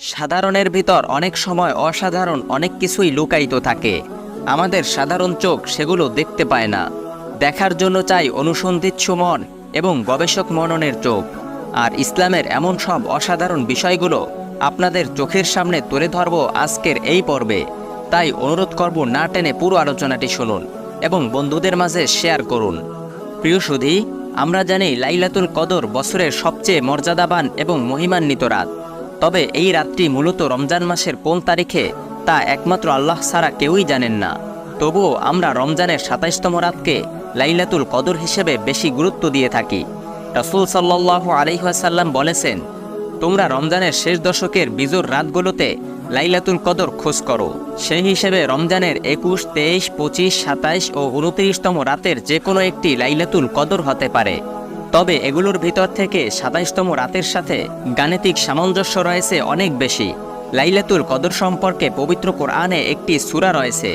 সাধারণের ভিতর অনেক সময় অসাধারণ অনেক কিছুই লুকায়িত থাকে। আমাদের সাধারণ চোখ সেগুলো দেখতে পায় না। দেখার জন্য চাই অনুসন্ধিৎসু মন এবং গবেষক মননের চোখ। আর ইসলামের এমন সব অসাধারণ বিষয়গুলো আপনাদের চোখের সামনে তুলে ধরব আজকের এই পর্বে। তাই অনুরোধ করব না টেনে পুরো আলোচনাটি শুনুন এবং বন্ধুদের মাঝে শেয়ার করুন। প্রিয় সুধী, আমরা জানি লাইলাতুল কদর বছরের সবচেয়ে মর্যাদাবান এবং মহিমান্বিত রাত। তবে এই রাতটি মূলত রমজান মাসের কোন তারিখে, তা একমাত্র আল্লাহ ছাড়া কেউই জানেন না। তবুও আমরা রমজানের সাতাইশতম রাতকে লাইলাতুল কদর হিসেবে বেশি গুরুত্ব দিয়ে থাকি। রসুল সাল্লাহ আলহাসাল্লাম বলেছেন, তোমরা রমজানের শেষ দশকের বিজোর রাতগুলোতে লাইলাতুল কদর খোঁজ করো। সেই হিসেবে রমজানের একুশ, তেইশ, পঁচিশ, সাতাইশ ও উনত্রিশতম রাতের যে কোনো একটি লাইলাতুল কদর হতে পারে। তবে এগুলোর ভিতর থেকে সাতাইশতম রাতের সাথে গাণিতিক সামঞ্জস্য রয়েছে অনেক বেশি। লাইলাতুল কদর সম্পর্কে পবিত্র কোরআনে একটি সূরা রয়েছে,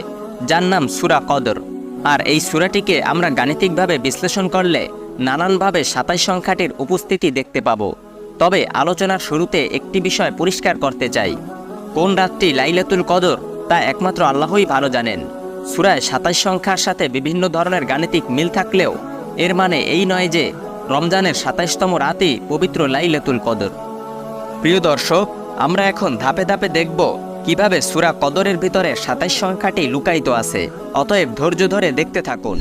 যার নাম সূরা কদর। আর এই সূরাটিকে আমরা গাণিতিকভাবে বিশ্লেষণ করলে নানানভাবে সাতাইশ সংখ্যাটির উপস্থিতি দেখতে পাবো। তবে আলোচনার শুরুতে একটি বিষয় পরিষ্কার করতে চাই। কোন রাতটি লাইলাতুল কদর, তা একমাত্র আল্লাহই ভালো জানেন। সুরায় সাতাইশ সংখ্যার সাথে বিভিন্ন ধরনের গাণিতিক মিল থাকলেও এর মানে এই নয় যে রমজানের সাতাইশতম রাতই পবিত্র লাইলাতুল কদর। প্রিয় দর্শক, আমরা এখন ধাপে ধাপে দেখব কীভাবে সুরা কদরের ভিতরে সাতাইশ সংখ্যাটি লুকায়িত আছে। অতএব ধৈর্য ধরে দেখতে থাকুন।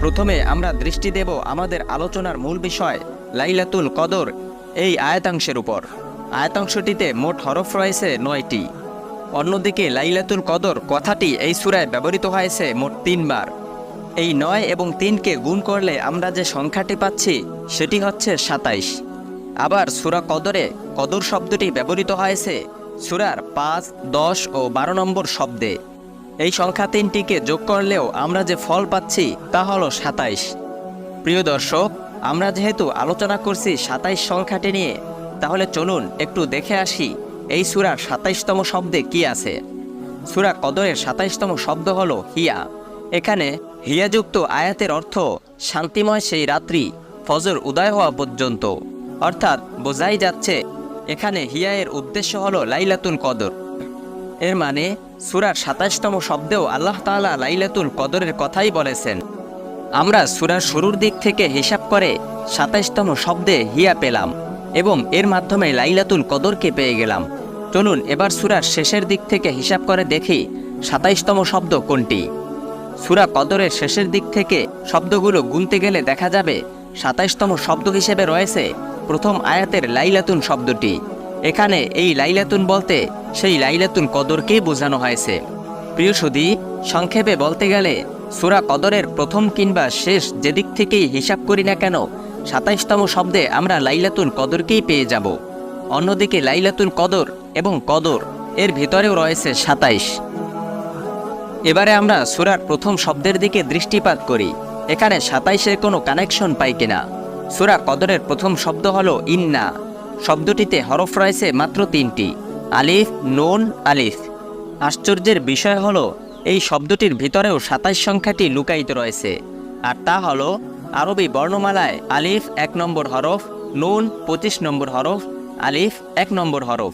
প্রথমে আমরা দৃষ্টি দেব আমাদের আলোচনার মূল বিষয়, লাইলাতুল কদর, এই আয়াতাংশের উপর। আয়াতাংশটিতে মোট হরফ রয়েছে নয়টি। অন্যদিকে লাইলাতুল কদর কথাটি এই সুরায় ব্যবহৃত হয়েছে মোট তিনবার। এই নয় এবং তিনকে গুণ করলে আমরা যে সংখ্যাটি পাচ্ছি, সেটি হচ্ছে সাতাইশ। আবার সুরা কদরে কদর শব্দটি ব্যবহৃত হয়েছে সুরার পাঁচ, দশ ও বারো নম্বর শব্দে। এই সংখ্যা তিনটিকে যোগ করলেও আমরা যে ফল পাচ্ছি, তা হলো সাতাইশ। প্রিয় দর্শক, আমরা যেহেতু আলোচনা করছি সাতাইশ সংখ্যাটি নিয়ে, তাহলে চলুন একটু দেখে আসি এই সুরার সাতাইশতম শব্দে কি আছে। সুরা কদরের সাতাইশতম শব্দ হলো হিয়া। এখানে হিয়াযুক্ত আয়াতের অর্থ, শান্তিময় সেই রাত্রি, ফজর উদয় হওয়া পর্যন্ত। অর্থাৎ বোঝাই যাচ্ছে, এখানে হিয়ায়ের উদ্দেশ্য হলো লাইলাতুল কদর। এর মানে সুরার সাতাশতম শব্দেও আল্লাহ তাআলা লাইলাতুল কদরের কথাই বলেছেন। আমরা সুরার শুরুর দিক থেকে হিসাব করে সাতাশতম শব্দে হিয়া পেলাম এবং এর মাধ্যমে লাইলাতুল কদরকে পেয়ে গেলাম। চলুন এবার সুরার শেষের দিক থেকে হিসাব করে দেখি সাতাইশতম শব্দ কোনটি। সুরা কদরের শেষের দিক থেকে শব্দগুলো গুনতে গেলে দেখা যাবে সাতাইশতম শব্দ হিসেবে রয়েছে প্রথম আয়াতের লাইলাতুন শব্দটি। এখানে এই লাইলাতুন বলতে সেই লাইলাতুন কদরকেই বোঝানো হয়েছে। প্রিয় সুদী সংক্ষেপে বলতে গেলে সুরা কদরের প্রথম কিংবা শেষ যেদিক থেকেই হিসাব করি না কেন, সাতাইশতম শব্দে আমরা লাইলাতুল কদরকেই পেয়ে যাব। অন্যদিকে লাইলাতুল কদর এবং কদর এর ভিতরেও রয়েছে সাতাইশ। এবারে আমরা সুরার প্রথম শব্দের দিকে দৃষ্টিপাত করি। এখানে সাতাইশের কোনো কানেকশন পাই কিনা? সুরা কদরের প্রথম শব্দ হলো ইন্না। শব্দটিতে হরফ রয়েছে মাত্র তিনটি। আলিফ, নুন, আলিফ। আশ্চর্যের বিষয় হল, এই শব্দটির ভিতরেও সাতাইশ সংখ্যাটি লুকায়িত রয়েছে। আর তা হল, আরবি বর্ণমালায় আলিফ এক নম্বর হরফ, নুন পঁচিশ নম্বর হরফ, আলিফ এক নম্বর হরফ।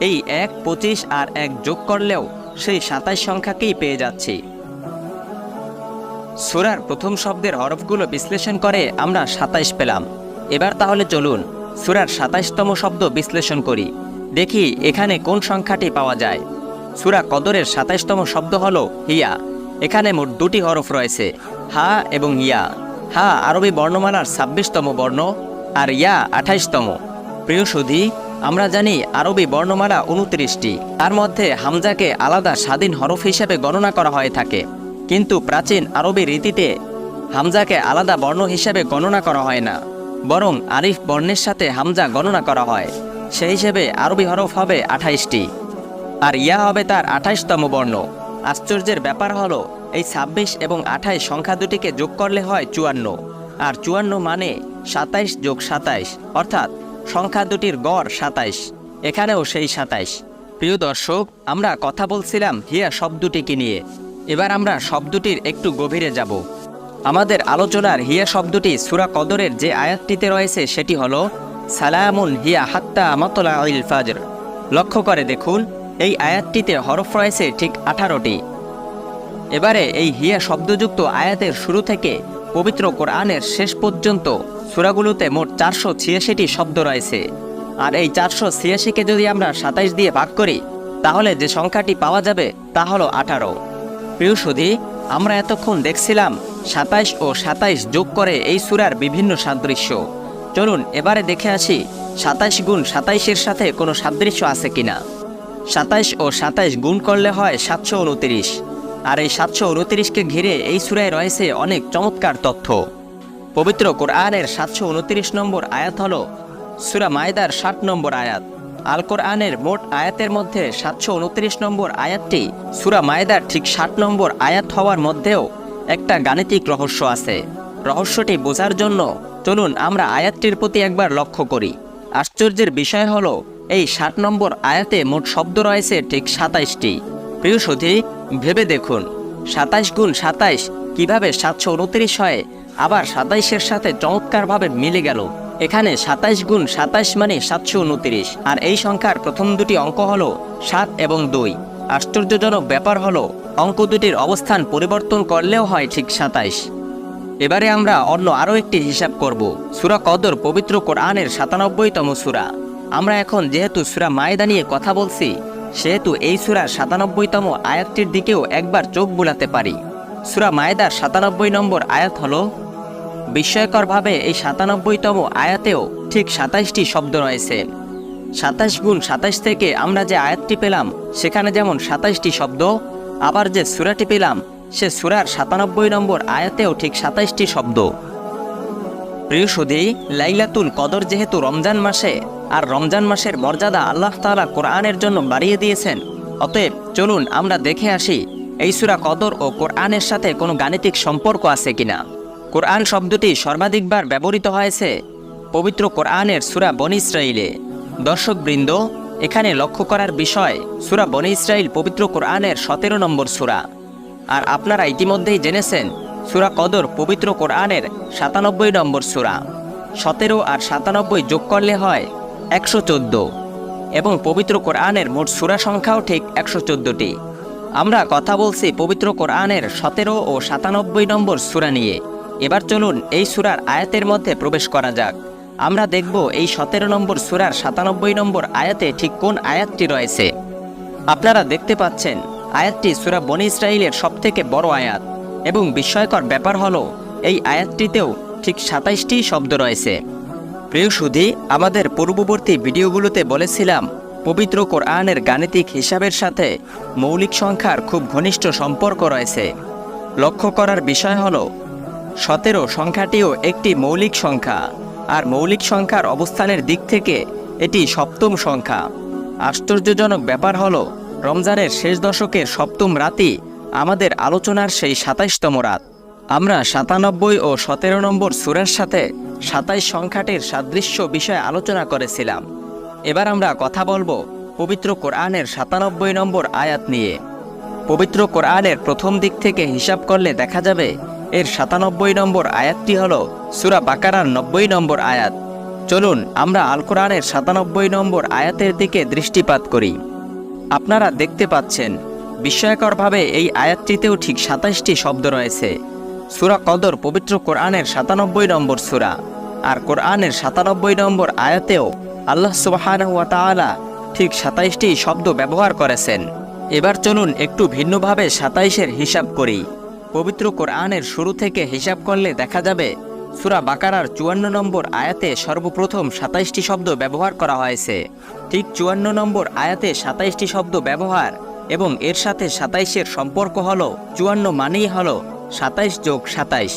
এই এক, পঁচিশ আর এক যোগ করলেও সেই সাতাশ সংখ্যাকেই পেয়ে যাচ্ছি। সুরার প্রথম শব্দের হরফগুলো বিশ্লেষণ করে আমরা সাতাইশ পেলাম। এবার তাহলে চলুন সুরার সাতাইশতম শব্দ বিশ্লেষণ করি। দেখি এখানে কোন সংখ্যাটি পাওয়া যায়। সুরা কদরের সাতাইশতম শব্দ হলো হিয়া। এখানে মোট দুটি হরফ রয়েছে, হা এবং ইয়া। হা আরবি বর্ণমালার ছাব্বিশতম বর্ণ আর ইয়া আঠাইশতম প্রিয় সুধী আমরা জানি আরবি বর্ণমালা উনত্রিশটি। তার মধ্যে হামজাকে আলাদা স্বাধীন হরফ হিসেবে গণনা করা হয়ে থাকে। কিন্তু প্রাচীন আরবি রীতিতে হামজাকে আলাদা বর্ণ হিসেবে গণনা করা হয় না। বরং আরিফ বর্ণের সাথে হামজা গণনা করা হয়। সেই হিসেবে আরবি হরফ হবে আঠাইশটি। আর ইয়া হবে তার আঠাইশতম বর্ণ। আশ্চর্যের ব্যাপার হলো, এই ছাব্বিশ এবং আঠাইশ সংখ্যা দুটিকে যোগ করলে হয় চুয়ান্ন। আর চুয়ান্ন মানে সাতাইশ যোগ সাতাইশ, অর্থাৎ সংখ্যা দুটির গড় সাতাইশ, এখানেও সেই সাতাইশ। প্রিয় দর্শক, আমরা কথা বলছিলাম হিয়া শব্দটিকে নিয়ে। এবার আমরা শব্দটির একটু গভীরে যাব। আমাদের আলোচনার হিয়া শব্দটি সুরা কদরের যে আয়াতটিতে রয়েছে, সেটি হলো, সালামুন হিয়া হাত্তা মতলা ইল ফাজর। লক্ষ্য করে দেখুন, এই আয়াতটিতে হরফ রয়েছে ঠিক আঠারোটি। এবারে এই হিয়া শব্দযুক্ত আয়াতের শুরু থেকে পবিত্র কোরআনের শেষ পর্যন্ত সূরাগুলোতে মোট চারশো ছিয়াশিটি শব্দ রয়েছে। আর এই চারশো ছিয়াশিকে যদি আমরা সাতাইশ দিয়ে ভাগ করি, তাহলে যে সংখ্যাটি পাওয়া যাবে তা হলো আঠারো। প্রিয় সুধী, আমরা এতক্ষণ দেখছিলাম সাতাইশ ও সাতাইশ যোগ করে এই সূরার বিভিন্ন সাদৃশ্য। চলুন এবারে দেখে আসি সাতাইশ গুণ সাতাইশের সাথে কোনো সাদৃশ্য আছে কিনা। সাতাইশ ও সাতাইশ গুণ করলে হয় সাতশো উনতিরিশ। আর এই সাতশো উনতিরিশকে ঘিরে এই সুরায় রয়েছে অনেক চমৎকার তথ্য। পবিত্র কোরআনের সাতশো উনতিরিশ নম্বর আয়াত হল সুরা মায়দার ষাট নম্বর আয়াত। আল কোরআনের মোট আয়াতের মধ্যে সাতশো উনত্রিশ নম্বর আয়াতটি সুরা মায়দার ঠিক ষাট নম্বর আয়াত হওয়ার মধ্যেও একটা গাণিতিক রহস্য আছে। রহস্যটি বোঝার জন্য চলুন আমরা আয়াতটির প্রতি একবার লক্ষ্য করি। আশ্চর্যের বিষয় হলো, এই ষাট নম্বর আয়াতে মোট শব্দ রয়েছে ঠিক সাতাইশটি। প্রিয় সুধী ভেবে দেখুন। সাতাইশ গুণ সাতাইশ কীভাবে সাতশো উনত্রিশ হয়? আবার সাতাইশের সাথে চমৎকারভাবে মিলে গেল। এখানে সাতাইশ গুণ সাতাইশ মানে সাতশো উনত্রিশ। আর এই সংখ্যার প্রথম দুটি অঙ্ক হল সাত এবং দুই। আশ্চর্যজনক ব্যাপার হলো, অঙ্ক দুটির অবস্থান পরিবর্তন করলেও হয় ঠিক সাতাইশ। এবারে আমরা অন্য আরও একটি হিসাব করব। সুরা কদর পবিত্র কোরআনের সাতানব্বইতম সুরা। আমরা এখন যেহেতু সুরা মায়দা নিয়ে কথা বলছি সেহেতু এই সুরার সাতানব্বইতম আয়াতটির দিকেও একবার চোখ বুলাতে পারি। সুরা মায়েদার সাতানব্বই নম্বর আয়াত হলো, বিস্ময়করভাবে এই সাতানব্বইতম আয়াতেও ঠিক সাতাইশটি শব্দ রয়েছে। সাতাশ গুণ সাতাশ থেকে আমরা যে আয়াতটি পেলাম, সেখানে যেমন সাতাইশটি শব্দ, আবার যে সুরাটি পেলাম, সে সুরার সাতানব্বই নম্বর আয়াতেও ঠিক সাতাইশটি শব্দ। প্রিয় সুধী, লাইলাতুল কদর যেহেতু রমজান মাসে আর রমজান মাসের মর্যাদা আল্লাহ তাআলা কোরআনের জন্য বাড়িয়ে দিয়েছেন। অতএব চলুন আমরা দেখে আসি, এই সুরা কদর ও কোরআনের সাথে কোনো গাণিতিক সম্পর্ক আছে কিনা? কোরআন শব্দটি সর্বাধিকবার ব্যবহৃত হয়েছে পবিত্র কোরআনের সুরা বনি ইসরাইলে দর্শকবৃন্দ, এখানে লক্ষ্য করার বিষয়, সুরা বনি ইসরাইল পবিত্র কোরআনের সতেরো নম্বর সুরা। আর আপনারা ইতিমধ্যেই জেনেছেন, সুরা কদর পবিত্র কোরআনের সাতানব্বই নম্বর সুরা। সতেরো আর সাতানব্বই যোগ করলে হয় একশো চোদ্দ। এবং পবিত্র কোরআনের মোট সুরা সংখ্যাও ঠিক একশো চোদ্দোটি। আমরা কথা বলছি পবিত্র কোরআনের সতেরো ও সাতানব্বই নম্বর সুরা নিয়ে। এবার চলুন এই সুরার আয়াতের মধ্যে প্রবেশ করা যাক। আমরা দেখব এই সতেরো নম্বর সুরার সাতানব্বই নম্বর আয়াতে ঠিক কোন আয়াতটি রয়েছে। আপনারা দেখতে পাচ্ছেন, আয়াতটি সুরা বনি ইসরাইলের সবথেকে বড় আয়াত। এবং বিস্ময়কর ব্যাপার হলো, এই আয়াতটিতেও ঠিক সাতাইশটি শব্দ রয়েছে। প্রিয় সুধী, আমাদের পূর্ববর্তী ভিডিওগুলোতে বলেছিলাম, পবিত্র কোরআনের গাণিতিক হিসাবের সাথে মৌলিক সংখ্যার খুব ঘনিষ্ঠ সম্পর্ক রয়েছে। লক্ষ্য করার বিষয় হল, সতেরো সংখ্যাটিও একটি মৌলিক সংখ্যা, আর মৌলিক সংখ্যার অবস্থানের দিক থেকে এটি সপ্তম সংখ্যা। আশ্চর্যজনক ব্যাপার হল, রমজানের শেষ দশকের সপ্তম রাতই আমাদের আলোচনার সেই সাতাইশতম রাত। আমরা সাতানব্বই ও সতেরো নম্বর সুরের সাথে সাতাইশ সংখ্যাটির সাদৃশ্য বিষয়ে আলোচনা করেছিলাম। এবার আমরা কথা বলব পবিত্র কোরআনের সাতানব্বই নম্বর আয়াত নিয়ে। পবিত্র কোরআনের প্রথম দিক থেকে হিসাব করলে দেখা যাবে এর সাতানব্বই নম্বর আয়াতটি হল সুরা বাকারার নব্বই নম্বর আয়াত। চলুন আমরা আল কোরআনের সাতানব্বই নম্বর আয়াতের দিকে দৃষ্টিপাত করি। আপনারা দেখতে পাচ্ছেন, বিস্ময়করভাবে এই আয়াতটিতেও ঠিক সাতাইশটি শব্দ রয়েছে। সুরা কদর পবিত্র কোরআনের সাতানব্বই নম্বর সুরা। আর কোরআনের সাতানব্বই নম্বর আয়াতেও আল্লাহ সুবাহানহ তাআলা ঠিক সাতাইশটি শব্দ ব্যবহার করেছেন। এবার চলুন একটু ভিন্নভাবে সাতাইশের হিসাব করি। পবিত্র কোরআনের শুরু থেকে হিসাব করলে দেখা যাবে, সুরা বাকারার চুয়ান্ন নম্বর আয়াতে সর্বপ্রথম সাতাইশটি শব্দ ব্যবহার করা হয়েছে। ঠিক চুয়ান্ন নম্বর আয়াতে সাতাইশটি শব্দ ব্যবহার এবং এর সাথে সাতাইশের সম্পর্ক হলো, চুয়ান্ন মানেই হলো সাতাইশ যোগ সাতাইশ।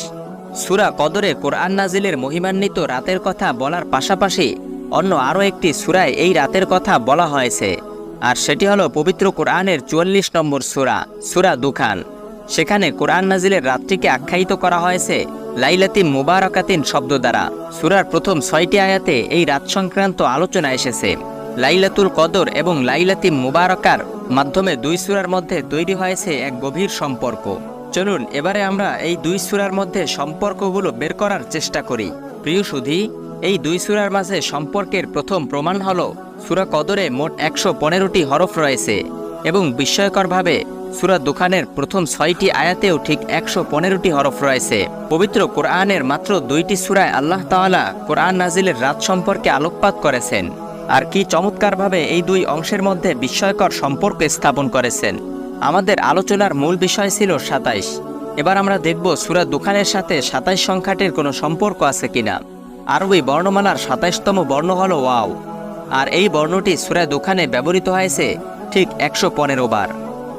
সুরা কদরে কোরআন নাজিলের মহিমান্বিত রাতের কথা বলার পাশাপাশি অন্য আরও একটি সুরায় এই রাতের কথা বলা হয়েছে। আর সেটি হলো পবিত্র কোরআনের চুয়াল্লিশ নম্বর সুরা সুরা দুখান। সেখানে কোরআন নাজিলের রাতটিকে আখ্যায়িত করা হয়েছে লাইলাতিন মুবারকাতিন শব্দ দ্বারা। সুরার প্রথম ছয়টি আয়াতে এই রাত সংক্রান্ত আলোচনা এসেছে। লাইলাতুল কদর এবং লাইলাতিন মুবারকার মাধ্যমে দুই সুরার মধ্যে তৈরি হয়েছে এক গভীর সম্পর্ক। চলুন, এবারে আমরা এই দুই সুরার মধ্যে সম্পর্কগুলো বের করার চেষ্টা করি। প্রিয় সুধী, এই দুই সুরার মাঝে সম্পর্কের প্রথম প্রমাণ হল সুরা কদরে মোট একশো পনেরোটি হরফ রয়েছে এবং বিস্ময়করভাবে সুরা দোকানের প্রথম ছয়টি আয়াতেও ঠিক একশো পনেরোটি হরফ রয়েছে। পবিত্র কোরআনের মাত্র দুইটি সুরায় আল্লাহ তাআলা কোরআন নাজিলের রাত সম্পর্কে আলোকপাত করেছেন। আর কি চমৎকারভাবে এই দুই অংশের মধ্যে বিস্ময়কর সম্পর্ক স্থাপন করেছেন। আমাদের আলোচনার মূল বিষয় ছিল সাতাইশ। এবার আমরা দেখব সুরা দোকানের সাথে সাতাইশ সংখ্যাটির কোনো সম্পর্ক আছে কিনা। আরবি বর্ণমালার সাতাইশতম বর্ণ হল ওয়াও। আর এই বর্ণটি সুরা দোকানে ব্যবহৃত হয়েছে ঠিক একশো পনেরো বার।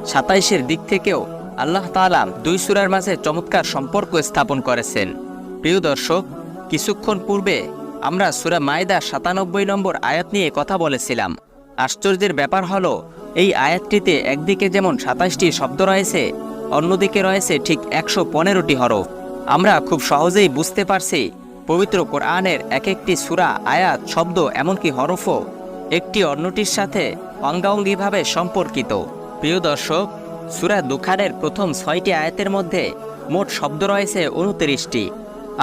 সাতাইশের দিক থেকেও আল্লাহ তাআলা দুই সুরার মাঝে চমৎকার সম্পর্ক স্থাপন করেছেন। প্রিয় দর্শক, কিছুক্ষণ পূর্বে আমরা সুরা মায়দা সাতানব্বই নম্বর আয়াত নিয়ে কথা বলেছিলাম। আশ্চর্যের ব্যাপার হলো এই আয়াতটিতে একদিকে যেমন সাতাশটি শব্দ রয়েছে, অন্যদিকে রয়েছে ঠিক একশো পনেরোটি হরফ। আমরা খুব সহজেই বুঝতে পারছি পবিত্র কোরআনের এক একটি সুরা, আয়াত, শব্দ, এমনকি হরফও একটি অন্যটির সাথে অঙ্গাঙ্গিভাবে সম্পর্কিত। প্রিয় দর্শক, সুরা দুখানের প্রথম ছয়টি আয়াতের মধ্যে মোট শব্দ রয়েছে উনত্রিশটি।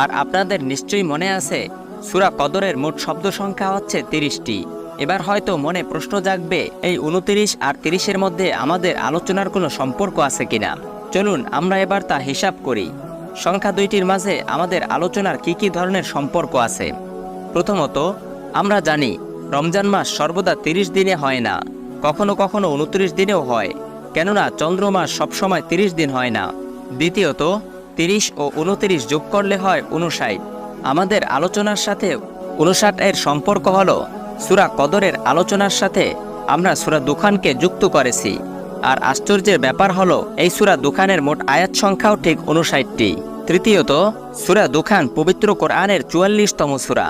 আর আপনাদের নিশ্চয়ই মনে আছে, সুরা কদরের মোট শব্দ সংখ্যা হচ্ছে তিরিশটি। এবার হয়তো মনে প্রশ্ন জাগবে, এই উনতিরিশ আর তিরিশের মধ্যে আমাদের আলোচনার কোনো সম্পর্ক আছে কিনা? চলুন, আমরা এবার তা হিসাব করি। সংখ্যা দুইটির মাঝে আমাদের আলোচনার কি কি ধরনের সম্পর্ক আছে? প্রথমত, আমরা জানি, রমজান মাস সর্বদা তিরিশ দিনে হয় না, কখনো কখনো উনত্রিশ দিনেও হয়, কেননা চন্দ্র মাস সবসময় তিরিশ দিন হয় না। দ্বিতীয়ত, তিরিশ ও উনতিরিশ যোগ করলে হয় উনষাট আমাদের আলোচনার সাথে উনষাট এর সম্পর্ক হলো সুরা কদরের আলোচনার সাথে আমরা সুরা দুখানকে যুক্ত করেছি। আর আশ্চর্যের ব্যাপার হলো, এই সুরা দুখানের মোট আয়াত সংখ্যাও ঠিক উনষাটটি তৃতীয়ত, সুরা দুখান পবিত্র কোরআনের চুয়াল্লিশতম সুরা,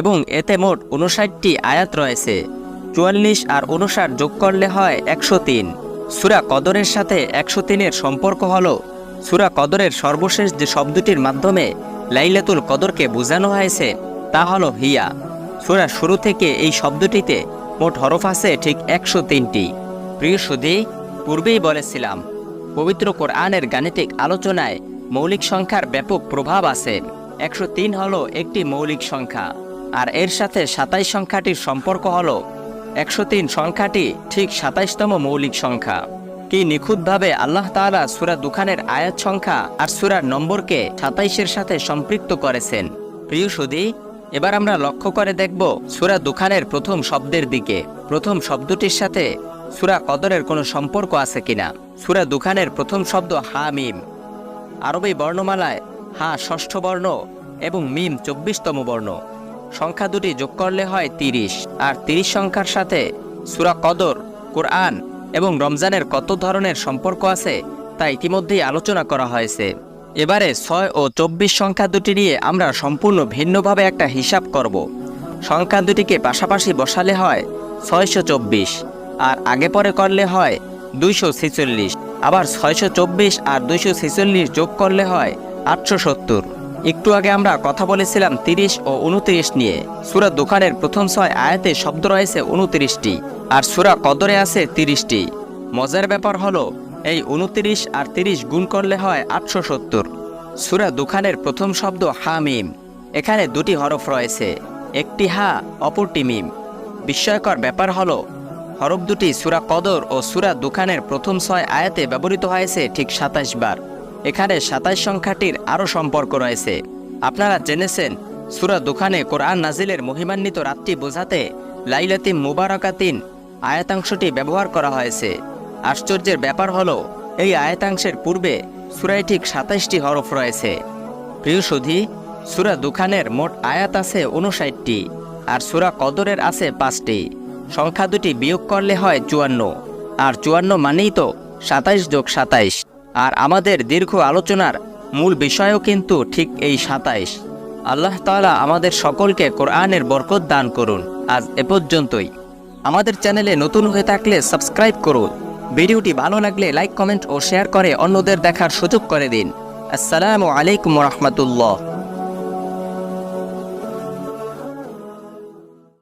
এবং এতে মোট উনষাটটি আয়াত রয়েছে। চুয়াল্লিশ আর উনষাট যোগ করলে হয় একশো তিন। সুরা কদরের সাথে একশো তিনের সম্পর্ক হল, সুরা কদরের সর্বশেষ যে শব্দটির মাধ্যমে লাইলাতুল কদরকে বোঝানো হয়েছে, তা হলো হিয়া। সুরা শুরু থেকে এই শব্দটিতে মোট হরফ আছে ঠিক একশো তিনটি। প্রিয় সুধী, পূর্বেই বলেছিলাম, পবিত্র কোরআনের গাণিতিক আলোচনায় মৌলিক সংখ্যার ব্যাপক প্রভাব আছে। একশো তিন হলো একটি মৌলিক সংখ্যা, আর এর সাথে সাতাইশ সংখ্যাটির সম্পর্ক হল, একশো তিন সংখ্যাটি ঠিক সাতাইশতম মৌলিক সংখ্যা। কি নিখুঁতভাবে আল্লাহ তাআলা সুরা দুখানের আয়াত সংখ্যা আর সুরার নম্বরকে সাতাইশের সাথে সম্পৃক্ত করেছেন? প্রিয় সুদী এবার আমরা লক্ষ্য করে দেখব সুরা দুখানের প্রথম শব্দের দিকে। প্রথম শব্দটির সাথে সুরা কদরের কোনো সম্পর্ক আছে কিনা? সুরা দুখানের প্রথম শব্দ হা মিম। আরবি বর্ণমালায় হা ষষ্ঠ বর্ণ এবং মিম চব্বিশতম বর্ণ। সংখ্যা দুটি যোগ করলে হয় তিরিশ। আর তিরিশ সংখ্যার সাথে সুরা কদর, কোরআন এবং রমজানের কত ধরনের সম্পর্ক আছে তা ইতিমধ্যেই আলোচনা করা হয়েছে। এবারে ছয় ও চব্বিশ সংখ্যা দুটি নিয়ে আমরা সম্পূর্ণ ভিন্নভাবে একটা হিসাব করব। সংখ্যা দুটিকে পাশাপাশি বসালে হয় ছয়শো চব্বিশ, আর আগে পরে করলে হয় দুইশো ছেচল্লিশ, আবার ছয়শো চব্বিশ আর দুইশো ছেচল্লিশ যোগ করলে হয় আটশো সত্তর। একটু আগে আমরা কথা বলেছিলাম তিরিশ ও উনত্রিশ নিয়ে। সুরা দোকানের প্রথম ছয় আয়াতে শব্দ রয়েছে উনত্রিশটি, আর সুরা কদরে আছে তিরিশটি। মজার ব্যাপার হলো এই উনত্রিশ আর তিরিশ গুণ করলে হয় আটশো সত্তর। সুরা দুখানের প্রথম শব্দ হা মিম। এখানে দুটি হরফ রয়েছে, একটি হা, অপরটি মিম। বিস্ময়কর ব্যাপার হলো, হরফ দুটি সুরা কদর ও সুরা দুখানের প্রথম ছয় আয়াতে ব্যবহৃত হয়েছে ঠিক সাতাশ বার। এখানে সাতাশ সংখ্যাটির আরও সম্পর্ক রয়েছে। আপনারা জেনেছেন, সুরা দুখানে কোরআন নাজিলের মহিমান্বিত রাতটি বোঝাতে লাইলাতিম মুবারকাতিন আয়াতাংশটি ব্যবহার করা হয়েছে। আশ্চর্যের ব্যাপার হলো, এই আয়াতাংশের পূর্বে সুরায় ঠিক সাতাইশটি হরফ রয়েছে। প্রিয় সুধি, সুরা দুখানের মোট আয়াত আছে উনষাটটি আর সুরা কদরের আছে পাঁচটি। সংখ্যা দুটি বিয়োগ করলে হয় চুয়ান্ন, আর চুয়ান্ন মানেই তো সাতাইশ যোগ সাতাইশ। আর আমাদের দীর্ঘ আলোচনার মূল বিষয়ও কিন্তু ঠিক এই সাতাইশ। আল্লাহ তাআলা আমাদের সকলকে কোরআনের বরকত দান করুন। আজ এ পর্যন্তই। আমাদের চ্যানেলে নতুন হয়ে থাকলে সাবস্ক্রাইব করুন। ভিডিওটি ভালো লাগলে লাইক, কমেন্ট ও শেয়ার করে অন্যদের দেখার সুযোগ করে দিন। আসসালামু আলাইকুম রহমতুল্লাহ।